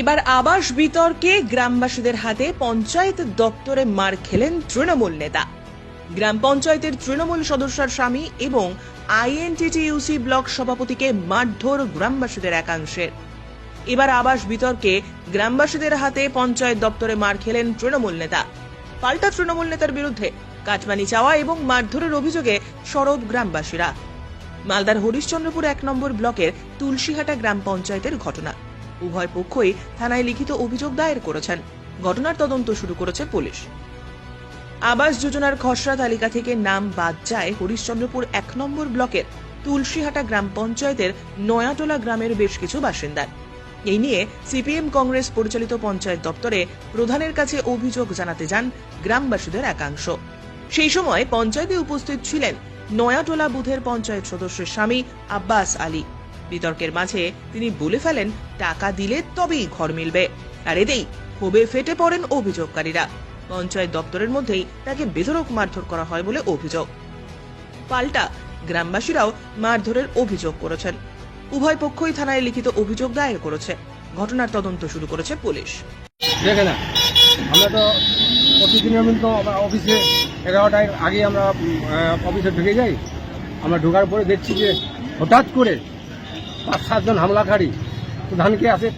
এবার আবাস বিতর্কে গ্রামবাসীদের হাতে পঞ্চায়েত দপ্তরে মার খেলেন তৃণমূল নেতা। গ্রাম পঞ্চায়েতের তৃণমূল সদস্যার স্বামী এবং আইএনটিটিইউসি ব্লক সভাপতিকে মারধর গ্রামবাসীদের একাংশের। এবার আবাস বিতর্কে গ্রামবাসীদের হাতে পঞ্চায়েত দপ্তরে মার খেলেন তৃণমূল নেতা। পাল্টা তৃণমূল নেতার বিরুদ্ধে কাটমানি চাওয়া এবং মারধরের অভিযোগে সরব গ্রামবাসীরা। মালদার হরিশ্চন্দ্রপুর এক নম্বর ব্লকের তুলসীহাটা গ্রাম পঞ্চায়েতের ঘটনা। উভয় পক্ষই থানায় লিখিত অভিযোগ দায়ের করেছেন। ঘটনার তদন্ত শুরু করেছে পুলিশ। আবাস যোজনার খসড়া তালিকা থেকে নাম বাদ যায় হরিশ্চন্দ্রপুর এক নম্বর ব্লকের তুলসীহাটা গ্রাম পঞ্চায়েতের নয়াটোলা গ্রামের বেশ কিছু বাসিন্দার। এই নিয়ে সিপিএম কংগ্রেস পরিচালিত পঞ্চায়েত দপ্তরে প্রধানের কাছে অভিযোগ জানাতে যান গ্রামবাসীদের একাংশ। সেই সময় পঞ্চায়েতে উপস্থিত ছিলেন নয়াটোলা বুথের পঞ্চায়েত সদস্যের স্বামী আব্বাস আলী। বিতর্কের মাঝে তিনি বলে ফেলেন, টাকা দিলে তবেই ঘর মিলবে। আর এতেই ক্ষোভে ফেটে পড়েন অভিযোগকারীরা। পঞ্চায়েত দপ্তরের মধ্যেই তাকে বেধরক মারধর করা হয় বলে অভিযোগ। পাল্টা গ্রামবাসীরাও মারধরের অভিযোগ করেছেন। উভয় পক্ষই থানায় লিখিত অভিযোগ দায়ের করেছে। ঘটনার তদন্ত শুরু করেছে পুলিশ। আমরা তো প্রতিদিনের মতো অফিসে এগারোটায় আগে আমরা অফিসে ঢুকে যাই। আমরা ঢোকার পরে দেখছি যে হঠাৎ করে পাঁচ সাতজন হামলাকারী প্রধানকে আসে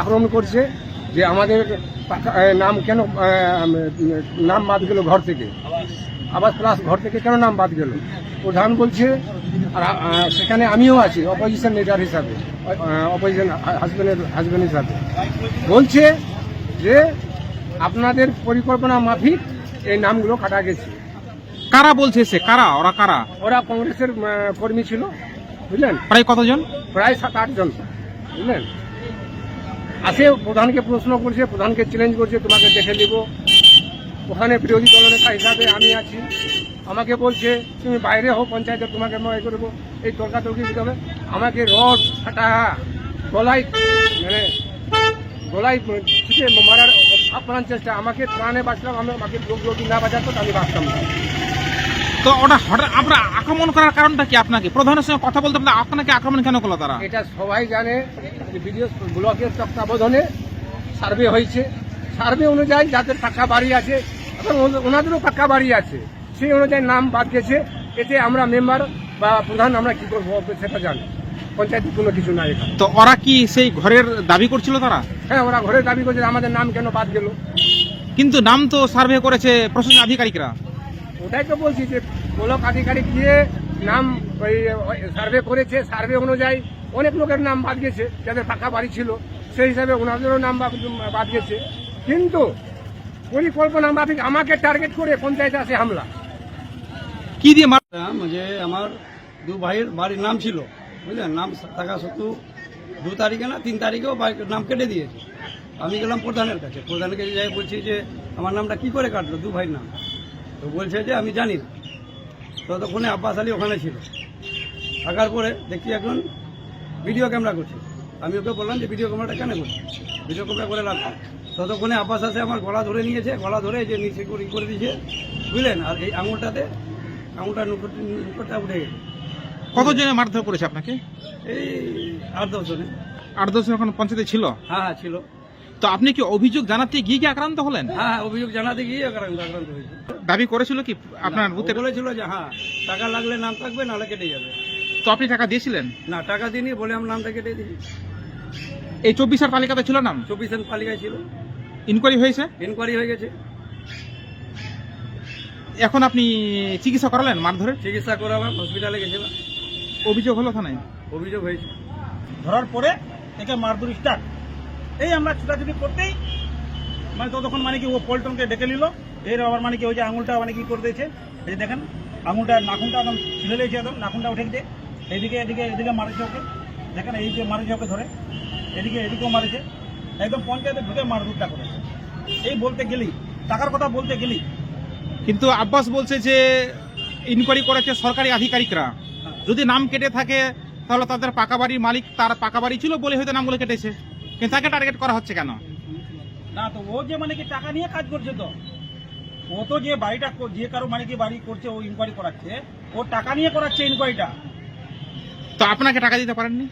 আক্রমণ করছে যে আমাদের নাম কেন নাম বাদ গেল ঘর থেকে। আবার প্লাস ঘর থেকে কেন নাম বাদ গেল? প্রধান বলছে আর সেখানে আমিও আছি অপোজিশন লিডার হিসাবে অপোজিশন হাজব্যান্ডের হাজব্যান্ড হিসাবে। বলছে যে আপনাদের পরিকল্পনা মাফিক এই নামগুলো কাটা গেছে। কারা বলছে সে? কারা? ওরা কারা? ওরা কংগ্রেসের কর্মী ছিল। বুঝলেন? প্রায় কতজন? প্রায় সাত আটজন বুঝলেন? আসে প্রধানকে প্রশ্ন করছে প্রধানকে চ্যালেঞ্জ করছে তোমাকে দেখে নিব। ওখানে বিরোধী দলনেতা হিসাবে আমি আছি। আমাকে বলছে তুমি বাইরে হও পঞ্চায়েতে তোমাকে মনে করব। এই তর্কাতর্কি দিতে হবে? আমাকে রড ফাটা গলায় মানে গলায় ছিটে মারার আপ্রাণ চেষ্টা। আমাকে প্রাণে বাঁচলাম আমি আমাকে লোক যদি না বাঁচাতো আমি বাঁচতাম না। তো ওটা হঠাৎ আপনার আক্রমণ করার কারণটা কি আপনাকে? প্রধানের সঙ্গে কথা বলতে বলতে আপনাকে আক্রমণ কেন করল তারা? এটা সবাই জানে যে বিডিও ব্লকের তত্ত্বাবধানে সার্ভে হয়েছে। সার্ভে অনুযায়ী যাদের পাকা বাড়ি আছে এবং ওনাদেরও পাকা বাড়ি আছে। সেই অনুযায়ী নাম বাদ গেছে। এতে আমরা মেম্বার বা প্রধান আমরা কি করব সেটা জানি। পঞ্চায়েত কোনো কিছু নাই তো ওরা কি সেই ঘরের দাবি করছিল তারা? হ্যাঁ ওরা ঘরে দাবি করছে আমাদের নাম কেন বাদ গেল? কিন্তু নাম তো সার্ভে করেছে প্রশাসন আধিকারিকরা। ওটাই তো বলছি যে ব্লক আধিকারিক দিয়ে নাম ওই সার্ভে করেছে সার্ভে অনুযায়ী অনেক লোকের নাম বাদ গেছে যাদের পাকা বাড়ি ছিল সেই হিসাবে ওনাদেরও নাম বাদ- বাদ গেছে। কিন্তু পরিকল্পনা মাফিক আমাকে টার্গেট করে পঞ্চায়েতে আসে হামলা। কি দিয়ে মার নাম যে আমার দু ভাইয়ের বাড়ির নাম ছিল বুঝলেন? নাম থাকা সত্ত্বেও দু তারিখে না তিন তারিখেও বাড়ির নাম কেটে দিয়েছে। আমি গেলাম প্রধানের কাছে। প্রধানকে যাই বলছি যে আমার নামটা কি করে কাটলো? দু ভাইয়ের নাম। তো বলছে যে আমি জানি। না ততক্ষণে আব্বাস আলী ওখানে ছিল। থাকার পরে দেখছি এখন ভিডিও ক্যামেরা করছে। আমি ওকে বললাম যে ভিডিও ক্যামেরাটা কেন করছি ভিডিও ক্যামেরা করে লাগবে ততক্ষণে আব্বাস আসে আমার গলা ধরে নিয়েছে। গলা ধরে যে নিচে করে করে দিয়েছে। বুঝলেন? আর এই আঙুলটাতে আঙুলটা নুপুরটা উঠে গেছে। কতজনে মারধর করেছে আপনাকে? এই আট দশ জনে আট দশ জন এখন পঞ্চায়েতে ছিল? হ্যাঁ হ্যাঁ ছিল। তো আপনি কি অভিযোগ জানাতে গিয়ে কি আক্রান্ত হলেন? হ্যাঁ হ্যাঁ অভিযোগ জানাতে গিয়ে আক্রান্ত আক্রান্ত হয়েছে। দাবি করেছিল কি আপনার বুথে বলেছিল যে হ্যাঁ টাকা লাগলে নাম থাকবে নাহলে কেটে যাবে। তো আপনি টাকা দিয়েছিলেন? না টাকা দিইনি বলে আমি নামটা কেটে দিই এই চব্বিশের তালিকাতে ছিল নাম? চব্বিশ তালিকায় ছিল। ইনকোয়ারি হয়েছে? ইনকোয়ারি হয়ে গেছে। এখন আপনি চিকিৎসা করালেন মারধরের? চিকিৎসা করালাম হসপিটালে গেছিলাম। অভিযোগ হলো থানায়? অভিযোগ হয়েছে। ধরার পরে একে মারধর স্টার্ট এই আমরা ছুটাছুটি করতেই মানে ততক্ষণ মানে কি ও পল্টনকে ডেকে নিল। এর আবার মানে কি ওই যে আঙুলটা মানে কি করে দিয়েছে এই যে দেখেন আঙুলটা নাখুনটা একদম ছিঁড়ে দিয়েছে একদম নাখুনটা উঠে গেছে। এইদিকে এদিকে এদিকে মারেছে ওকে। দেখেন এইদিকে মারেছে ওকে ধরে। এদিকে এদিকেও মারেছে। একদম পঞ্চায়েতে ঢুকে মারধরটা করেছে। এই বলতে গেলি টাকার কথা বলতে গেলি কিন্তু আব্বাস বলছে যে ইনকোয়ারি করেছে সরকারি আধিকারিকরা। যদি নাম কেটে থাকে তাহলে তাদের পাকা বাড়ির মালিক তার পাকা বাড়ি ছিল বলে হয়তো নামগুলো কেটেছে। কিন্তু তাকে টার্গেট করা হচ্ছে কেন? না তো ও যে মানে কি টাকা নিয়ে কাজ করছে তো? ও তো যে বাড়িটা যে কারও মানে কি বাড়ি করছে ও ইনকোয়ারি করাচ্ছে ও টাকা নিয়ে করাচ্ছে ইনকোয়ারিটা তো আপনাকে টাকা দিতে পারেননি?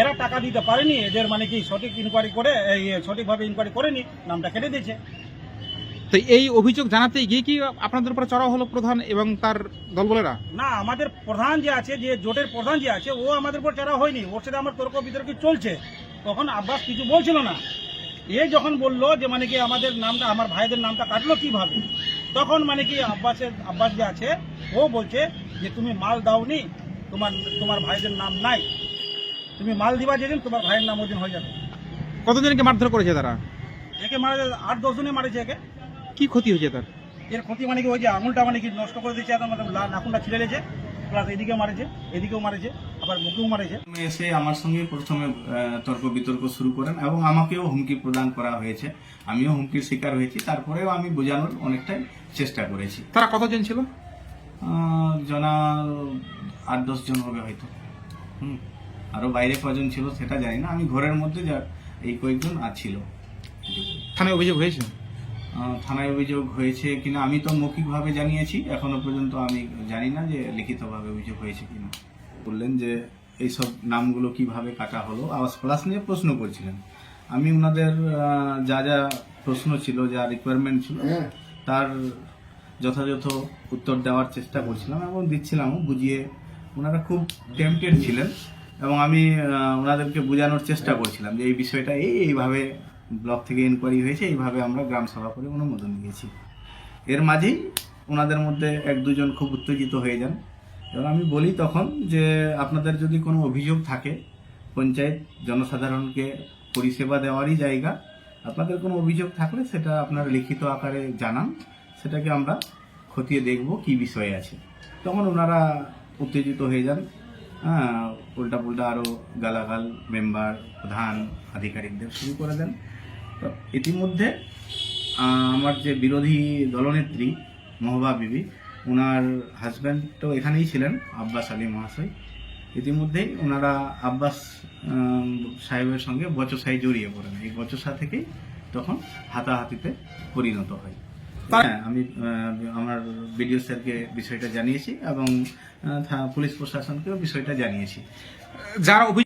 এরা টাকা দিতে পারেনি এদের মানে কি সঠিক ইনকোয়ারি করে সঠিকভাবে ইনকোয়ারি করেনি নামটা কেটে দিয়েছে। তো এই অভিযোগ জানাতে গিয়ে কি আপনাদের উপরে চড়াও হলো প্রধান এবং তার দলবলেরা? না আমাদের প্রধান যে আছে যে জোটের প্রধান যে আছে ও আমাদের উপর চড়া হয়নি। ওর সাথে আমার তর্ক বিতর্ক চলছে। তখন আব্বাস কিছু বলছিল না। এ যখন বলল যে মানে কি আমাদের নামটা আমার ভাইদের নামটা কাটলো কীভাবে? তখন মানে কি আব্বাসের আব্বাস যে আছে ও বলছে যে তুমি মাল দাওনি তোমার তোমার ভাইদের নাম নাই। তুমি মাল দিবা যেদিন তোমার ভাইয়ের নাম ওদিন হয়ে যাবে। কতজনকে মারধর করেছে তারা? একে মারা আট দশ জনে মারেছে একে। কি ক্ষতি হয়েছে তার? এর ক্ষতি মানে কি ওই যে আঙুলটা মানে কি নষ্ট করে দিয়েছে একদম মানে নাখুনটা ছিঁড়ে লেছে প্লাস এদিকে মারেছে এদিকেও মারেছে আবার মুখেও মারেছে। এসে আমার সঙ্গে প্রথমে তর্ক বিতর্ক শুরু করেন এবং আমাকেও হুমকি প্রদান করা হয়েছে। আমিও হুমকির শিকার হয়েছি তারপরেও আমি বোঝানোর অনেকটাই চেষ্টা করেছি। তারা কতজন ছিল? জনা আট দশ জন হবে হয়তো। হুম আরও বাইরে কজন ছিল সেটা জানি না আমি ঘরের মধ্যে যা এই কয়েকজন আর ছিল। থানায় অভিযোগ হয়েছে? থানায় অভিযোগ হয়েছে কিনা আমি তো মৌখিকভাবে জানিয়েছি এখনও পর্যন্ত আমি জানি না যে লিখিতভাবে অভিযোগ হয়েছে কিনা। বললেন যে এইসব নামগুলো কীভাবে কাটা হলো আওয়াজ প্লাস নিয়ে প্রশ্ন করছিলেন। আমি ওনাদের যা যা প্রশ্ন ছিল যা রিকোয়ারমেন্ট ছিল তার যথাযথ উত্তর দেওয়ার চেষ্টা করছিলাম এবং দিচ্ছিলামও বুঝিয়ে ওনারা খুব টেম্পটেড ছিলেন এবং আমি ওনাদেরকে বোঝানোর চেষ্টা করছিলাম যে এই বিষয়টা এই এইভাবে ব্লক থেকে ইনকোয়ারি হয়েছে, এইভাবে আমরা গ্রাম সভা করে অনুমোদন দিয়েছি এর মাঝেই ওনাদের মধ্যে এক দুজন খুব উত্তেজিত হয়ে যান। এবং আমি বলি তখন যে, আপনাদের যদি কোনো অভিযোগ থাকে, পঞ্চায়েত জনসাধারণকে পরিষেবা দেওয়ারই জায়গা, আপনাদের কোনো অভিযোগ থাকলে সেটা আপনার লিখিত আকারে জানান, সেটাকে আমরা খতিয়ে দেখব কি বিষয় আছে। তখন ওনারা উত্তেজিত হয়ে যান। হ্যাঁ উল্টা পুল্টা আরও গালাগাল, মেম্বার, প্রধান, আধিকারিকদের শুরু করে দেন। তো ইতিমধ্যে আমার যে বিরোধী দলনেত্রী মহবা বিবি ওনার হাজব্যান্ড তো এখানেই ছিলেন, আব্বাস আলী মহাশয়। ইতিমধ্যেই ওনারা আব্বাস সাহেবের সঙ্গে বচসায় জড়িয়ে পড়েন। এই বচসা থেকেই তখন হাতাহাতিতে পরিণত হ্যাঁ। আমি আহ, আমার বিডিও স্যারকে বিষয়টা জানিয়েছি এবং পুলিশ প্রশাসনকেও বিষয়টা জানিয়েছি। যারা